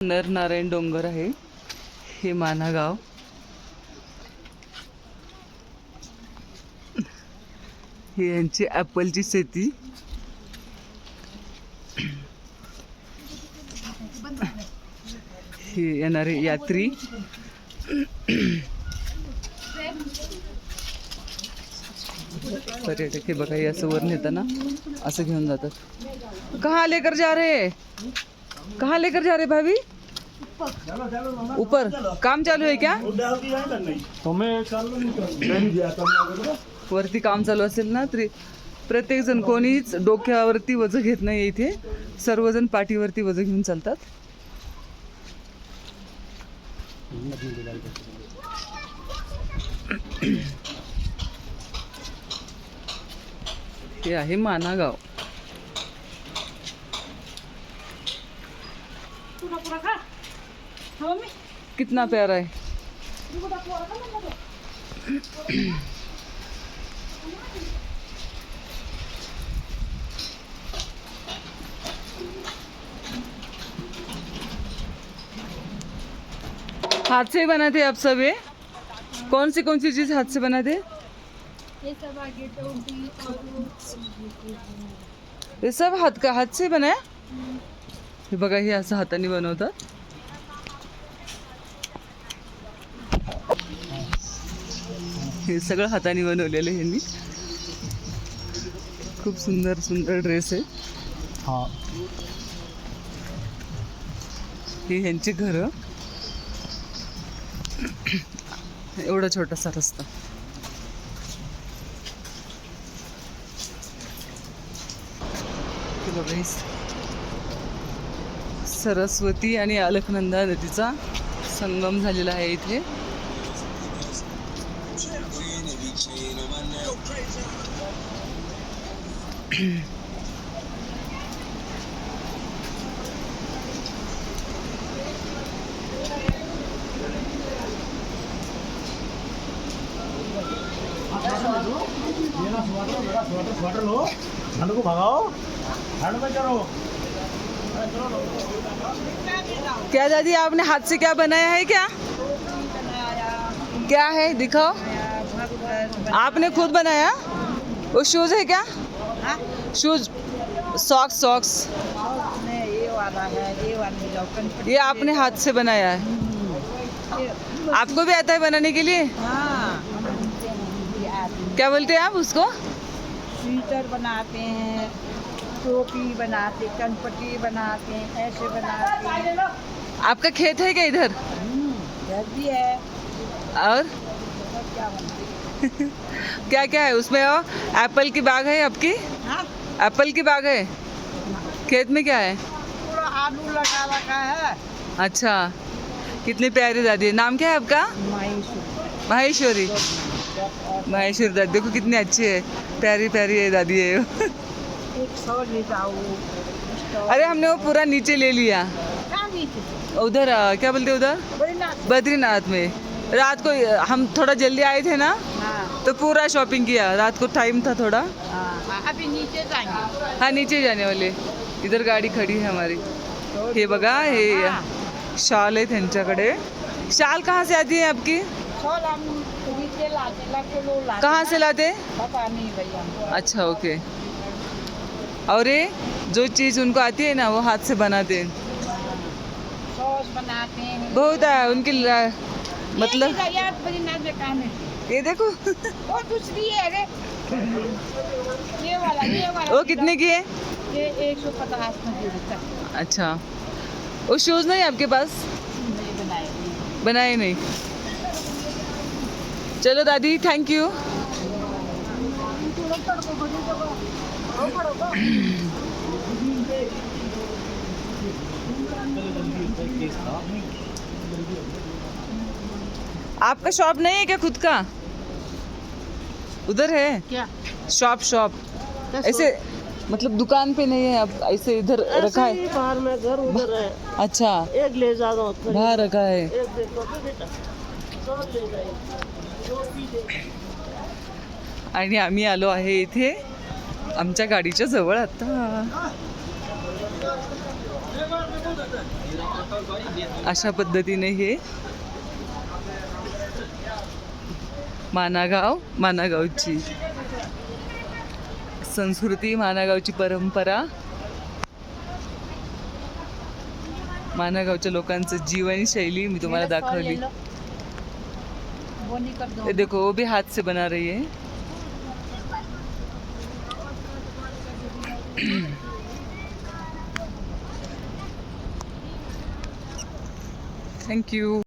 नरनारायण डोंगर आहे. हे माना गाव. हे यांची ॲपलची शेती. हे येणारे यात्री. पर्यटक हे बघा असं वर नेताना असं घेऊन जातात. का लेकर जा रे कहाँ लेकर जा रहे भाभी? ऊपर। काम चालू आहे क्या? वरती काम चालू असेल ना तरी प्रत्येक जण कोणीच डोक्यावरती वजन घेत नाही इथे. सर्वजण पाठीवरती वजन घेऊन चालतात. हे आहे मानागाव गाव कितना प्यारा है? हाथ से ही बनाते आप सब ये कौन सी कौन सी चीज़ हाथ से बनाते ये सब आगे टोपी हे सब हात का हात से बनाया हे बघा हे असं हाताने बनवतात. हे सगळं हाताने बनवलेलं आहे ह्यांनी खूप सुंदर सुंदर ड्रेस आहे. हा. हे ह्यांची घरं. एवढा छोटासा रस्ता. सरस्वती आणि अलकनंदा नदीचा संगम झालेला आहे इथे. क्या दादी आपने हाथ से क्या बनाया है क्या? क्या है दिखाओ। आपने खुद बनाया? वो शूज़ है क्या? शूज़ सॉक्स सॉक्स ये वाला है ये वाली ये आपने हाथ से बनाया है। आपको भी आता है बनाने के लिए? हाँ। क्या बोलते हैं आप उसको? स्वेटर बनाते हैं टोपी बनाते कनपट्टी बनाते हैं ऐसे बनाते। हैं आपका खेत है क्या इधर? घर भी है। और? सब क्या बनाते? क्या क्या है? उसमें और एप्पल की बाग है आपकी? हाँ। एप्पल की बाग है? खेत में क्या है? आलू लगा रखा है। अच्छा। कितनी प्यारी दादी है। नाम क्या है आपका? माहेश्वरी। माहेश्वरी। दादी। देखो कितनी अच्छी है। प्यारी प्यारी है दादी है अरे हमने वो पूरा नीचे ले लिया। उधर क्या बोलते उधर? बद्रीनाथ में। रात को हम थोड़ा जल्दी आए थे ना? तो पूरा शॉपिंग किया. रात को टाइम था थोड़ा. हाँ अभी नीचे जाएंगे. हाँ नीचे जाने वाले. इधर गाडी खडी है हमारी. हे बघा हे. शाल आहे त्यांच्याकडे. शाल कहाँ से आती है आपकी? कहाँ से लाते? अच्छा ओके और ये जो चीज़ उनको आती है ना वो हाथ से बनाते हैं. बनाते हैं। बहुत है उनकी मतलब ये भी यार बद्रीनाथ में काम है देखो रे ये वाला ये वाला। वो कितने की है? ये एक सौ पचास में दे देता अच्छा। वो शूज़ नहीं आपके पास? नहीं बनाए बनाए नहीं। चलो दादी थैंक यू आपका शॉप नहीं है क्या खुद का? उधर है? क्या? शॉप शॉप ऐसे मतलब दुकान पे नहीं है अब ऐसे इधर रखा है। बाहर में घर उधर है। अच्छा। एक ले जा रहा हूँ। बाहर रखा है। आणि आम्ही आलो आहे इथे आमच्या गाडीच्या जवळ आता. अशा पद्धतीने हे मानागाव मानागावची संस्कृती मानागावची परंपरा मानागावच्या लोकांचं जीवनशैली मी तुम्हाला दाखवली. ये देखो वो भी हाथ से बना रही है. Thank you